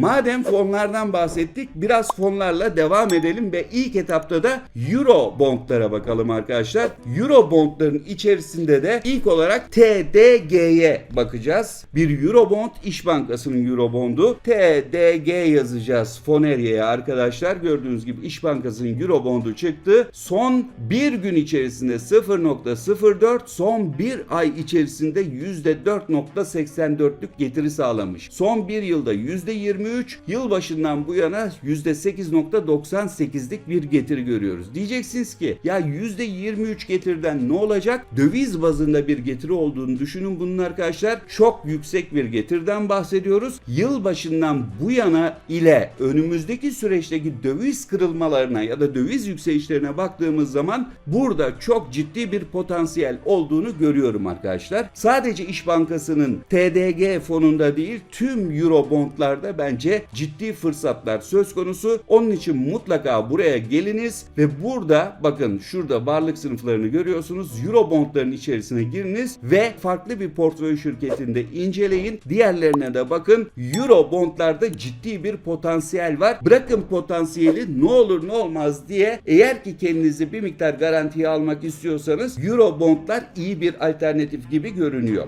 Madem fonlardan bahsettik biraz fonlarla devam edelim ve ilk etapta da Euro bondlara bakalım arkadaşlar. Euro bondların içerisinde de ilk olarak TDG'ye bakacağız. Bir Euro bond İş Bankası'nın Euro bondu. TDG yazacağız Foneria'ya arkadaşlar. Gördüğünüz gibi İş Bankası'nın Euro bondu çıktı. Son bir gün içerisinde 0.04 son bir ay içerisinde %4.84'lük getiri sağlamış. Son bir yılda %23 yıl başından bu yana %8.98'lik bir getiri görüyoruz. Diyeceksiniz ki ya %23 getiriden ne olacak? Döviz bazında bir getiri olduğunu düşünün bunun arkadaşlar. Çok yüksek bir getirden bahsediyoruz. Yıl başından bu yana ile önümüzdeki süreçteki döviz kırılmalarına ya da döviz yükselişlerine baktığımız zaman burada çok ciddi bir potansiyel olduğunu görüyorum arkadaşlar. Sadece İş Bankası'nın TDG fonunda değil tüm Euro bondlarda bence ciddi fırsatlar söz konusu. Onun için mutlaka buraya geliniz ve burada bakın şurada varlık sınıflarını görüyorsunuz. Euro bondların içerisine giriniz ve farklı bir portföy şirketinde inceleyin. Diğerlerine de bakın. Euro bondlarda ciddi bir potansiyel var. Bırakın potansiyeli ne olur ne olmaz diye eğer ki kendinizi bir miktar garantiye almak istiyorsanız Euro bondlar iyi bir alternatif gibi görünüyor.